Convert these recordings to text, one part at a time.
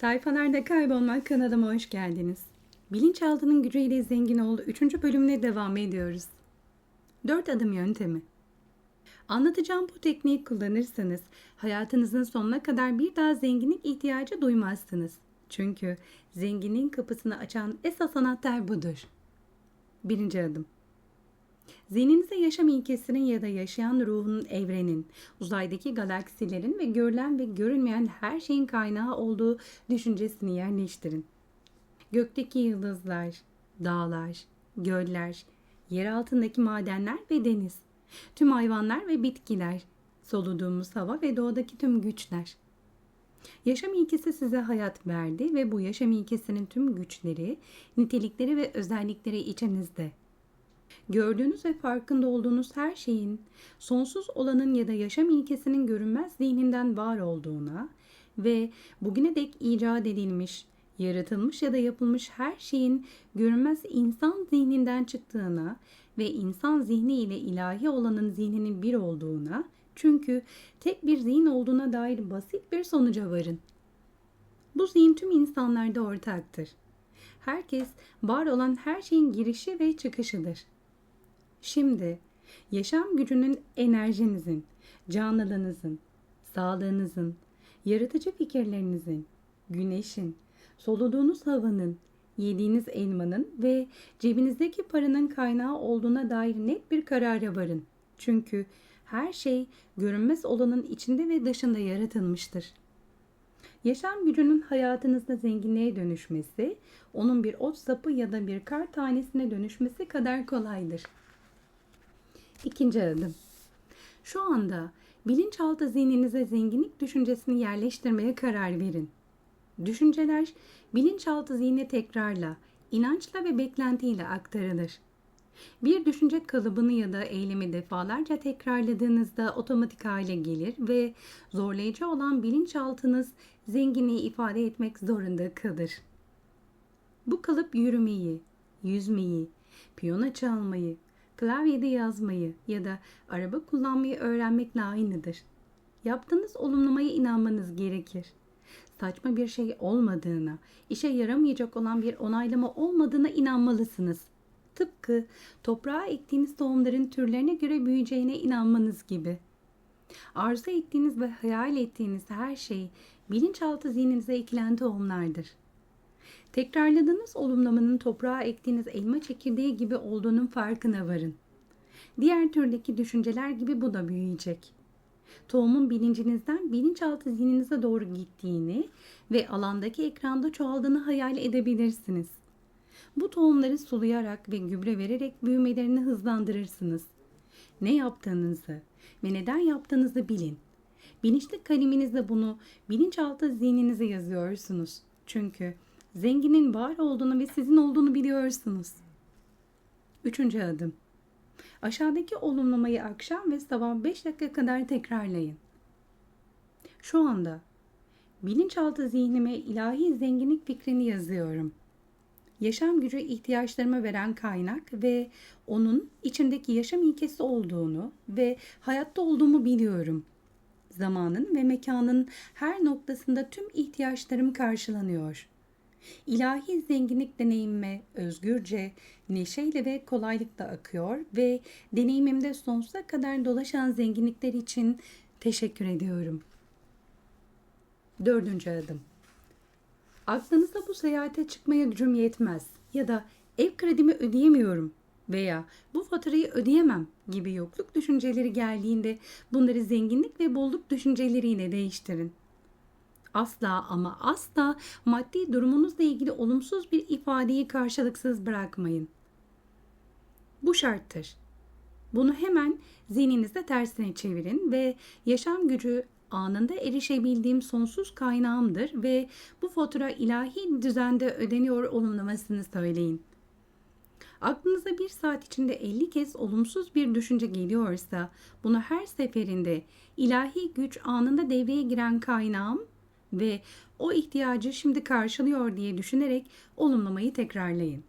Sayfalarda kaybolmak kanalıma hoş geldiniz. Bilinçaltının gücüyle zengin ol 3. bölümüne devam ediyoruz. 4 adım yöntemi. Anlatacağım bu tekniği kullanırsanız hayatınızın sonuna kadar bir daha zenginlik ihtiyacı duymazsınız. Çünkü zenginliğin kapısını açan esas anahtar budur. Birinci adım. Zihninize yaşam ilkesinin ya da yaşayan ruhun evrenin, uzaydaki galaksilerin ve görülen ve görünmeyen her şeyin kaynağı olduğu düşüncesini yerleştirin. Gökteki yıldızlar, dağlar, göller, yer altındaki madenler ve deniz, tüm hayvanlar ve bitkiler, soluduğumuz hava ve doğadaki tüm güçler. Yaşam ilkesi size hayat verdi ve bu yaşam ilkesinin tüm güçleri, nitelikleri ve özellikleri içinizde. Gördüğünüz ve farkında olduğunuz her şeyin sonsuz olanın ya da yaşam ilkesinin görünmez zihninden var olduğuna ve bugüne dek icat edilmiş, yaratılmış ya da yapılmış her şeyin görünmez insan zihninden çıktığına ve insan zihni ile ilahi olanın zihninin bir olduğuna çünkü tek bir zihin olduğuna dair basit bir sonuca varın. Bu zihin tüm insanlarda ortaktır. Herkes var olan her şeyin girişi ve çıkışıdır. Şimdi yaşam gücünün enerjinizin, canlılığınızın, sağlığınızın, yaratıcı fikirlerinizin, güneşin, soluduğunuz havanın, yediğiniz elmanın ve cebinizdeki paranın kaynağı olduğuna dair net bir karara varın. Çünkü her şey görünmez olanın içinde ve dışında yaratılmıştır. Yaşam gücünün hayatınızda zenginliğe dönüşmesi, onun bir ot sapı ya da bir kar tanesine dönüşmesi kadar kolaydır. İkinci adım. Şu anda bilinçaltı zihninize zenginlik düşüncesini yerleştirmeye karar verin. Düşünceler bilinçaltı zihne tekrarla, inançla ve beklentiyle aktarılır. Bir düşünce kalıbını ya da eylemi defalarca tekrarladığınızda otomatik hale gelir ve zorlayıcı olan bilinçaltınız zenginliği ifade etmek zorunda kalır. Bu kalıp yürümeyi, yüzmeyi, piyano çalmayı, klavyede yazmayı ya da araba kullanmayı öğrenmekle aynıdır. Yaptığınız olumlamaya inanmanız gerekir. Saçma bir şey olmadığına, işe yaramayacak olan bir onaylama olmadığına inanmalısınız. Tıpkı toprağa ektiğiniz tohumların türlerine göre büyüyeceğine inanmanız gibi. Arzu ettiğiniz ve hayal ettiğiniz her şey bilinçaltı zihninize ekilen tohumlardır. Tekrarladığınız olumlamanın toprağa ektiğiniz elma çekirdeği gibi olduğunun farkına varın. Diğer türdeki düşünceler gibi bu da büyüyecek. Tohumun bilincinizden bilinçaltı zihninize doğru gittiğini ve alandaki ekranda çoğaldığını hayal edebilirsiniz. Bu tohumları sulayarak ve gübre vererek büyümelerini hızlandırırsınız. Ne yaptığınızı ve neden yaptığınızı bilin. Bilinçli kaleminizle bunu bilinçaltı zihninize yazıyorsunuz. Çünkü zenginin var olduğunu ve sizin olduğunu biliyorsunuz. Üçüncü adım. Aşağıdaki olumlamayı akşam ve sabah 5 dakika kadar tekrarlayın. Şu anda bilinçaltı zihnime ilahi zenginlik fikrini yazıyorum. Yaşam gücü ihtiyaçlarıma veren kaynak ve onun içindeki yaşam ilkesi olduğunu ve hayatta olduğumu biliyorum. Zamanın ve mekanın her noktasında tüm ihtiyaçlarım karşılanıyor.'' İlahi zenginlik deneyimime özgürce, neşeyle ve kolaylıkla akıyor ve deneyimimde sonsuza kadar dolaşan zenginlikler için teşekkür ediyorum. Dördüncü adım. Aklınıza bu seyahate çıkmaya gücüm yetmez ya da ev kredimi ödeyemiyorum veya bu faturayı ödeyemem gibi yokluk düşünceleri geldiğinde bunları zenginlik ve bolluk düşünceleriyle değiştirin asla ama asla maddi durumunuzla ilgili olumsuz bir ifadeyi karşılıksız bırakmayın. Bu şarttır. Bunu hemen zihninizde tersine çevirin ve yaşam gücü anında erişebildiğim sonsuz kaynağımdır ve bu fatura ilahi düzende ödeniyor olumlamasını söyleyin. Aklınıza bir saat içinde 50 kez olumsuz bir düşünce geliyorsa bunu her seferinde ilahi güç anında devreye giren kaynağım ve o ihtiyacı şimdi karşılıyor diye düşünerek olumlamayı tekrarlayın.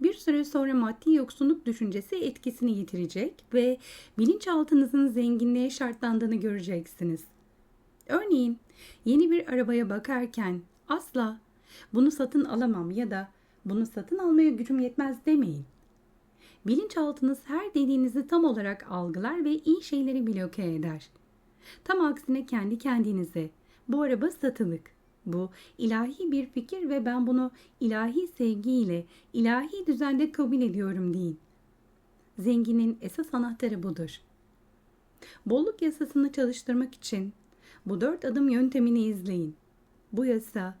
Bir süre sonra maddi yoksunluk düşüncesi etkisini yitirecek ve bilinçaltınızın zenginliğe şartlandığını göreceksiniz. Örneğin yeni bir arabaya bakarken Asla bunu satın alamam ya da bunu satın almaya gücüm yetmez demeyin. Bilinçaltınız her dediğinizi tam olarak algılar ve iyi şeyleri bloke eder. Tam aksine kendi kendinize bu araba satılık. Bu ilahi bir fikir ve ben bunu ilahi sevgiyle, ilahi düzende kabul ediyorum deyin. Zenginin esas anahtarı budur. Bolluk yasasını çalıştırmak için bu dört adım yöntemini izleyin. Bu yasa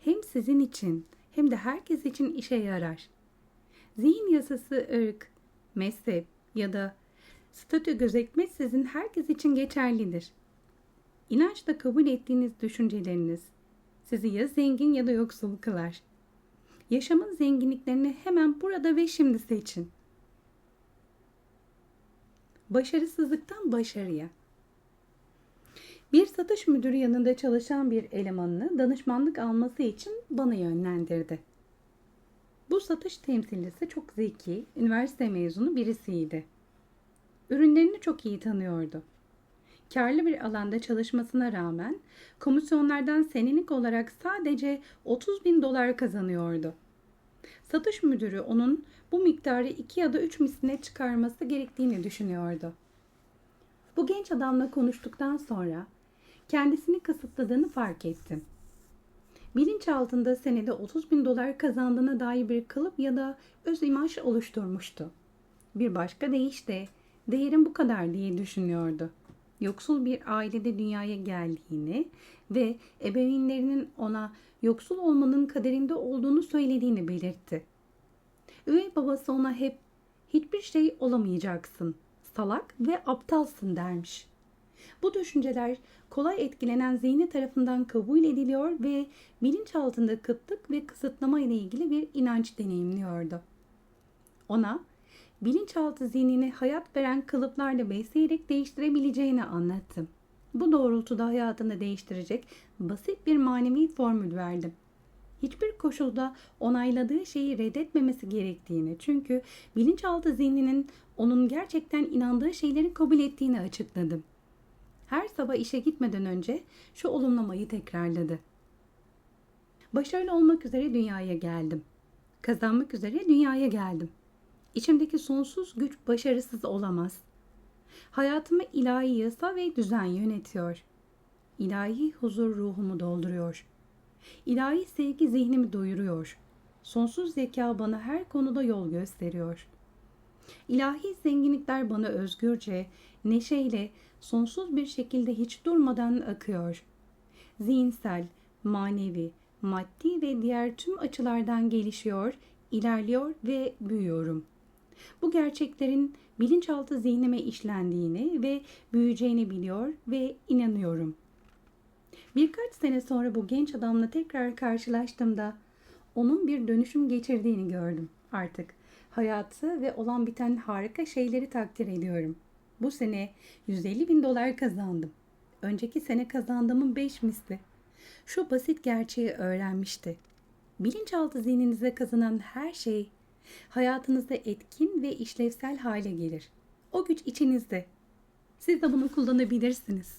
hem sizin için hem de herkes için işe yarar. Zihin yasası ırk, mezhep ya da statü gözetmeksizin herkes için geçerlidir. İnançla kabul ettiğiniz düşünceleriniz sizi ya zengin ya da yoksul kılar. Yaşamın zenginliklerini hemen burada ve şimdi seçin. Başarısızlıktan başarıya. Bir satış müdürü yanında çalışan bir elemanını danışmanlık alması için bana yönlendirdi. Bu satış temsilcisi çok zeki, üniversite mezunu birisiydi. Ürünlerini çok iyi tanıyordu. Karlı bir alanda çalışmasına rağmen komisyonlardan senelik olarak sadece 30 bin dolar kazanıyordu. Satış müdürü onun bu miktarı iki ya da üç misline çıkarması gerektiğini düşünüyordu. Bu genç adamla konuştuktan sonra kendisini kısıtladığını fark ettim. Bilinç altında senede 30 bin dolar kazandığına dair bir kalıp ya da öz imaj oluşturmuştu. Bir başka deyişle değerim bu kadar diye düşünüyordu. Yoksul bir ailede dünyaya geldiğini ve ebeveynlerinin ona yoksul olmanın kaderinde olduğunu söylediğini belirtti. Üvey babası ona hep hiçbir şey olamayacaksın, salak ve aptalsın dermiş. Bu düşünceler kolay etkilenen zihni tarafından kabul ediliyor ve bilinç altında kıtlık ve kısıtlama ile ilgili bir inanç deneyimliyordu. Ona bilinçaltı zihnini hayat veren kalıplarla besleyerek değiştirebileceğini anlattım. Bu doğrultuda hayatını değiştirecek basit bir manevi formül verdim. Hiçbir koşulda onayladığı şeyi reddetmemesi gerektiğini çünkü bilinçaltı zihninin onun gerçekten inandığı şeyleri kabul ettiğini açıkladım. Her sabah işe gitmeden önce şu olumlamayı tekrarladı. Başarılı olmak üzere dünyaya geldim. Kazanmak üzere dünyaya geldim. İçimdeki sonsuz güç başarısız olamaz. Hayatımı ilahi yasa ve düzen yönetiyor. İlahi huzur ruhumu dolduruyor. İlahi sevgi zihnimi doyuruyor. Sonsuz zeka bana her konuda yol gösteriyor. İlahi zenginlikler bana özgürce, neşeyle, sonsuz bir şekilde hiç durmadan akıyor. Zihinsel, manevi, maddi ve diğer tüm açılardan gelişiyor, ilerliyor ve büyüyorum. Bu gerçeklerin bilinçaltı zihnime işlendiğini ve büyüyeceğini biliyor ve inanıyorum. Birkaç sene sonra bu genç adamla tekrar karşılaştığımda onun bir dönüşüm geçirdiğini gördüm artık. Hayatı ve olan biten harika şeyleri takdir ediyorum. Bu sene 150 bin dolar kazandım. Önceki sene kazandığımın 5 misli. Şu basit gerçeği öğrenmişti. Bilinçaltı zihninize kazanan her şey hayatınızda etkin ve işlevsel hale gelir. O güç içinizde. Siz de bunu kullanabilirsiniz.